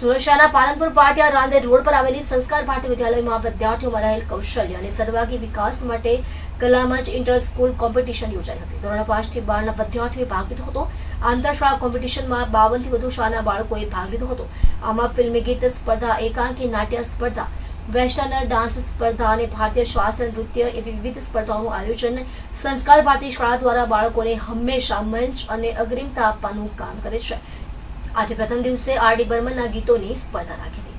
સુરક્ષાના પાલનપુર પાટિયા રાંદેર રોડ પર આવેલી સંસ્કાર ભારતી વિદ્યાલયમાં વિદ્યાર્થીઓમાં રહેલ કૌશલ્ય અને સર્વાંગી વિકાસ માટે કલામંચ ઇન્ટર સ્કૂલ કોમ્પિટિશન યોજાઈ હતી. ધોરણ પાંચથી બારના વિદ્યાર્થીઓએ ભાગ લીધો હતો. આંતરશાળા કોમ્પિટિશનમાં બાવનથી વધુ શાળાના બાળકોએ ભાગ લીધો હતો. આમાં ફિલ્મી ગીત સ્પર્ધા, એકાંકી નાટ્ય સ્પર્ધા વેસ્ટર્ન ડાન્સ સ્પર્ધા અને ભારતીય શાસ્ત્ર, નૃત્ય એવી વિવિધ સ્પર્ધાઓનું આયોજન સંસ્કાર ભારતી શાળા દ્વારા બાળકોને હંમેશા મંચ અને અગ્રિમતા આપવાનું કામ કરે છે. આજે પ્રથમ દિવસે આર ડી બર્મનના ગીતોની સ્પર્ધા રાખી હતી.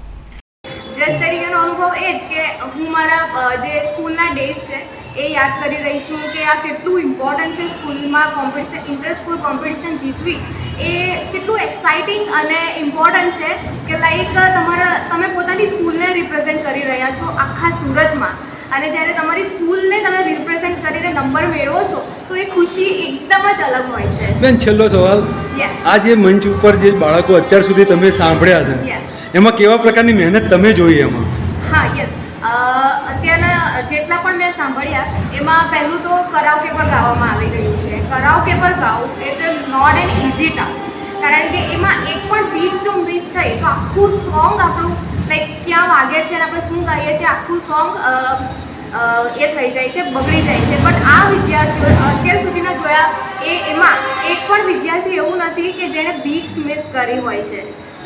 જે તરીકેનો અનુભવ એ જ કે હું મારા જે સ્કૂલના ડેઝ છે, એ યાદ કરી રહી છું કે આ કેટલું ઇમ્પોર્ટન્ટ છે સ્કૂલમાં કોમ્પિટિશન ઇન્ટર સ્કૂલ કોમ્પિટિશન જીતવી. એ કેટલું એક્સાઇટિંગ અને ઇમ્પોર્ટન્ટ છે કે લાઈક તમારા, તમે પોતાની સ્કૂલને રિપ્રેઝેન્ટ કરી રહ્યા છો આખા સુરતમાં. અને જ્યારે તમારી સ્કૂલને તમે રિપ્રેઝેન્ટ કરીને નંબર મેળવો છો તો એ ખુશી એકદમ જ અલગ હોય છે. બેન છેલ્લો સવાલ. આ જે મંચ ઉપર જે બાળકો અત્યાર સુધી તમે સાંભળ્યા છે. એમાં કેવા પ્રકારની મહેનત તમે જોઈ એમાં? હા યસ અત્યારના જેટલા પણ મેં સાંભળ્યા એમાં પહેલું તો કરાઓકે પર ગાવામાં આવી રહ્યું છે. કરાઓકે પર ગાવું it not an easy task કારણ કે એમાં એક પણ બીટ જો મિસ થઈ તો આખું સોંગ આપણું લાઈક ક્યાં વાગે છે અને આપણે શું ગાઈએ છીએ? આખું સોંગ એ થઈ જાય છે, બગડી જાય છે. બટ આ વિદ્યાર્થીઓ, અત્યાર સુધીના જોયા, એ એમાં એક પણ વિદ્યાર્થી એવું નથી કે જેણે બીટ્સ મિસ કરી હોય છે.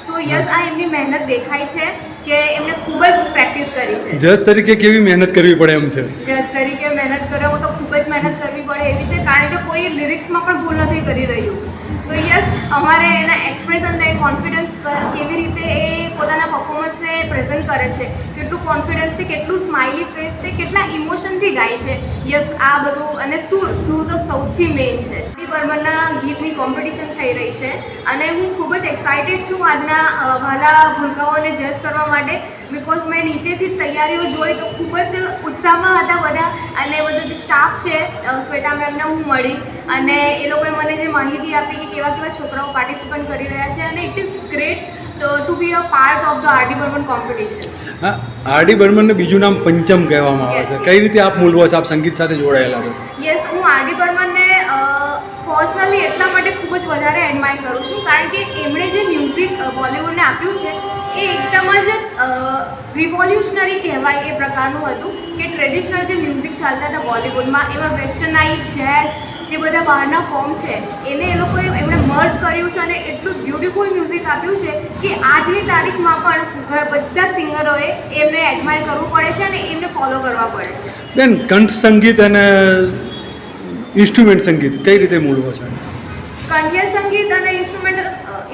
સો યસ આ એમની મહેનત દેખાય છે. કે એમણે ખૂબ જ પ્રેક્ટિસ કરી છે. જજ તરીકે કેવી મહેનત કરવી પડે એમ છે? જજ તરીકે મહેનત કરો તો ખૂબ જ મહેનત કરવી પડે એવી છે કારણ કે કોઈ લિરિક્સમાં પણ ભૂલ નથી કરી રહ્યું. તો યસ અમારે એના એક્સપ્રેશનને કોન્ફિડન્સ કેવી રીતે એ પોતાના પર્ફોમન્સને પ્રેઝન્ટ કરે છે કેટલું કોન્ફિડન્સ છે કેટલું સ્માઇલી ફેસ છે કેટલા ઇમોશનથી ગાય છે. યસ આ બધું અને સૂર સૂર તો સૌથી મેઇન છે. બર્મનના ગીતની કોમ્પિટિશન થઈ રહી છે અને હું ખૂબ જ એક્સાઇટેડ છું આજના અ, વહાલા ભૂલકાઓને જજ કરવા માટે બિકોઝ મેં નીચેથી તૈયારીઓ જોઈ તો ખૂબ જ ઉત્સાહમાં હતા બધા અને બધો જે સ્ટાફ છે શ્વેતા મેમને હું મળી અને એ લોકોએ મને જે માહિતી આપી કે કેવા કેવા છોકરાઓ પાર્ટિસિપન્ટ કરી રહ્યા છે અને it is great to be a part of the RD Burman competition હા આરડી બર્મનને બીજું નામ પંચમ કહેવામાં આવે છે. કઈ રીતે આપ મૂલવો છો આપ સંગીત સાથે જોડાયેલા છો? યસ હું આરડી બર્મનને પર્સનલી એટલા માટે ખૂબ જ વધારે એડમાયર કરું છું, કારણ કે એમણે જે મ્યુઝિક બોલિવૂડને આપ્યું છે, એ એકદમ જ રિવોલ્યુશનરી કહેવાય એ પ્રકારનું હતું કે ટ્રેડિશનલ જે મ્યુઝિક ચાલતા હતા બોલિવૂડમાં, એમાં વેસ્ટર્નાઇઝ જેઝ જે બધા બહારના ફોર્મ છે, એને એ લોકોએ એમણે મર્જ કર્યું છે અને એટલું બ્યુટિફુલ મ્યુઝિક આપ્યું છે કે આજની તારીખમાં પણ બધા સિંગરોએ એમને એડમાયર કરવું પડે છે અને એમને ફોલો કરવા પડે છે. બેન, કંઠ સંગીત અને ઇન્સ્ટ્રુમેન્ટ સંગીત કઈ રીતે મૂળવો છે? કંઠ્ય સંગીત અને instrumental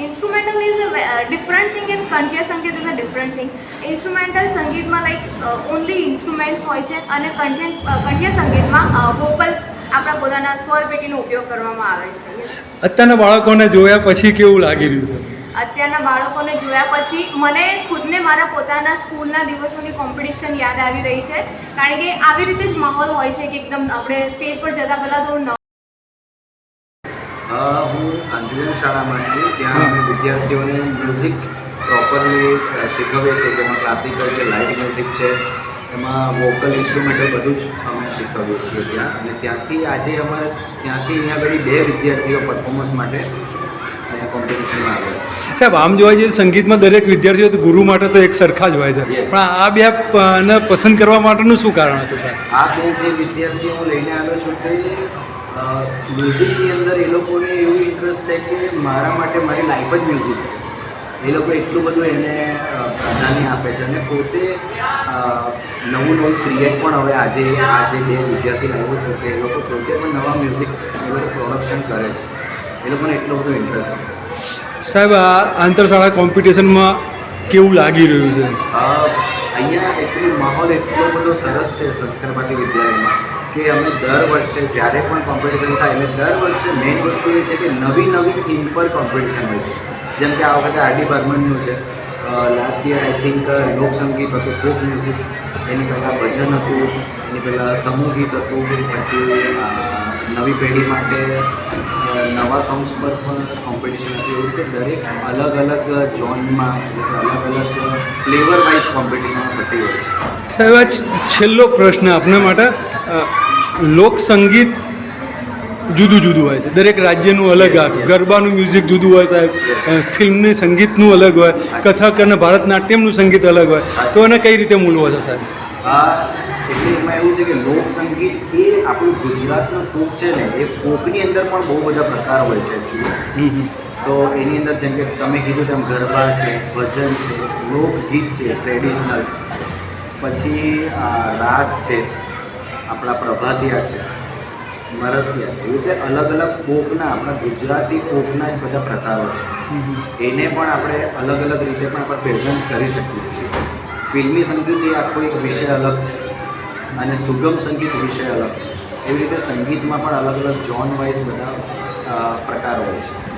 instrumental is a different thing and કંઠ્ય સંગીત is a different thing. Instrumental સંગીતમાં લાઈક ઓનલી ઇન્સ્ટ્રુમેન્ટ્સ હોય છે અને કંઠ્ય કંઠ્ય સંગીતમાં વોકલ્સ આપણા પોતાના સ્વર પેટીનો ઉપયોગ કરવામાં આવે છે. અત્યારના બાળકોને જોયા પછી કેવું લાગી રહ્યું છે? અત્યારના બાળકોને જોયા પછી મને ખુદને મારા પોતાના સ્કૂલના દિવસોની કોમ્પિટિશન યાદ આવી રહી છે. કારણ કે આવી રીતે જ માહોલ હોય છે કે એકદમ આપણે સ્ટેજ પર જતા પહેલાં થોડું હું આંતરિક શાળામાં છું. ત્યાં અમે વિદ્યાર્થીઓને મ્યુઝિક પ્રોપરલી શીખવીએ છીએ. જેમાં ક્લાસિકલ છે લાઇટ મ્યુઝિક છે, એમાં વોકલ ઇન્સ્ટ્રુમેન્ટલ બધું જ અમે શીખવીએ છીએ ત્યાં. અને ત્યાંથી આજે અમારે ત્યાંથી અહીંયા આગળ બે વિદ્યાર્થીઓ પરફોર્મન્સ માટે કોમ્પિટિશનમાં આવ્યા છે સાહેબ આમ જોવા જઈએ સંગીતમાં દરેક વિદ્યાર્થીઓ તો ગુરુ માટે તો એક સરખા જ હોય છે. પણ આ બે ને પસંદ કરવા માટેનું શું કારણ હતું સાહેબ? આ બે જે વિદ્યાર્થીઓ હું લઈને આવ્યો છું તે મ્યુઝિકની અંદર એ લોકોને એવું ઇન્ટરેસ્ટ છે કે મારા માટે મારી લાઈફ જ મ્યુઝિક છે. એ લોકો એટલું બધું એને પ્રાધાન્ય આપે છે અને પોતે નવું નવું ક્રિએટ પણ હવે આજે આજે બે વિદ્યાર્થી લાવ્યો છું કે એ લોકો પોતે પણ નવા મ્યુઝિક પ્રોડક્શન કરે છે. એ લોકોને એટલો બધો ઇન્ટરેસ્ટ છે સાહેબ આ આંતરશાળા કોમ્પિટિશનમાં કેવું લાગી રહ્યું છે? અહીંયા એકચુઅલી માહોલ એટલો બધો સરસ છે સંસ્કાર ભારતી વિદ્યાલયમાં કે અમે દર વર્ષે જ્યારે પણ કોમ્પિટિશન થાય એટલે દર વર્ષે મેઇન વસ્તુ એ છે કે નવી નવી થીમ પર કોમ્પિટિશન હોય છે. જેમ કે આ વખતે આરડી બર્મનનું છે. લાસ્ટ યર આઈ થિંક લોકસંગીત હતું ફોક મ્યુઝિક એની પહેલાં ભજન હતું એની પહેલાં સમૂહ ગીત હતું પછી નવી પેઢી માટે નવા સોંગ્સ પર પણ કોમ્પિટિશન હતી એવી રીતે દરેક અલગ અલગ ઝોનમાં અલગ અલગ ફ્લેવર વાઇઝ કોમ્પિટિશન થતી હોય છે. સાહેબ આ છેલ્લો પ્રશ્ન આપના માટે લોક લોકસંગીત જુદું જુદું હોય છે. દરેક રાજ્યનું અલગ આવે ગરબાનું મ્યુઝિક જુદું હોય સાહેબ. ફિલ્મની સંગીતનું અલગ હોય કથક અને ભરતનાટ્યમનું સંગીત અલગ હોય. તો એને કઈ રીતે મૂલવો છે સાહેબ? એવું છે કે લોક સંગીત એ આપણું ગુજરાતનું ફોક છે ને એ ફોકની અંદર પણ બહુ બધા પ્રકાર હોય છે. તો એની અંદર જેમ કે તમે કીધું તેમ ગરબા છે ભજન છે લોકગીત છે ટ્રેડિશનલ પછી આ રાસ છે આપણા પ્રભાતિયા છે મરસિયા છે એવી રીતે અલગ અલગ ફોકના આપણા ગુજરાતી ફોકના જ બધા પ્રકારો છે. એને પણ આપણે અલગ અલગ રીતે પણ આપણે પ્રેઝન્ટ કરી શકીએ છીએ. ફિલ્મી સંગીત એ આખો એક વિષય અલગ છે. અને સુગમ સંગીત વિષય અલગ છે. એવી રીતે સંગીતમાં પણ અલગ અલગ જોન વાઇઝ બધા પ્રકારો હોય છે.